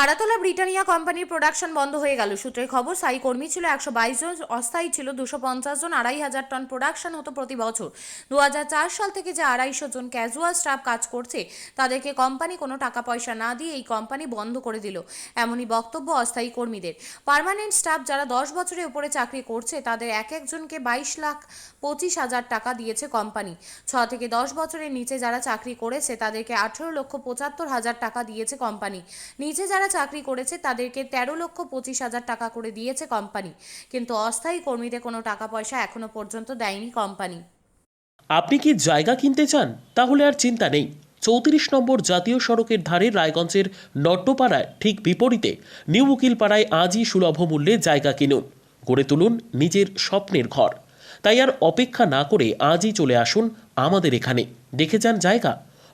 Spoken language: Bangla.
তারাতলা ব্রিটানিয়া কোম্পানির প্রোডাকশন বন্ধ হয়ে গেল। সূত্রের খবর, স্থায়ী কর্মী ছিল একশো বাইশ জন, অস্থায়ী ছিল দুশো পঞ্চাশ জন, আড়াই হাজার টন প্রোডাকশন হতো প্রতি বছর। দু হাজার চার সাল থেকে যে আড়াইশো জন ক্যাজুয়াল স্টাফ কাজ করছে, তাদেরকে কোম্পানি কোনো টাকা পয়সা না দিয়ে এই কোম্পানি বন্ধ করে দিল, এমনই বক্তব্য অস্থায়ী কর্মীদের। পার্মানেন্ট স্টাফ যারা দশ বছরের উপরে চাকরি করছে, তাদের এক একজনকে বাইশ লাখ পঁচিশ হাজার টাকা দিয়েছে কোম্পানি। ছ থেকে দশ বছরের নিচে যারা চাকরি করেছে, তাদেরকে আঠেরো লক্ষ পঁচাত্তর হাজার টাকা দিয়েছে কোম্পানি। নিচে যারা চাকরি করেছে, তাদেরকে তেরো লক্ষ পঁচিশ হাজার টাকা করে দিয়েছে কোম্পানি। কিন্তু অস্থায়ী কর্মীদের কোনো টাকা পয়সা এখনও পর্যন্ত দেয়নি কোম্পানি। আপনি কি জায়গা কিনতে চান? তাহলে আর চিন্তা নেই। চৌত্রিশ নম্বর জাতীয় সড়কের ধারে রায়গঞ্জের নট্টপাড়ায় ঠিক বিপরীতে নিউ উকিলপাড়ায় আজই সুলভ মূল্যে জায়গা কিনুন। গড়ে তুলুন নিজের স্বপ্নের ঘর। তাই আর অপেক্ষা না করে আজই চলে আসুন আমাদের এখানে। দেখে যান জায়গা।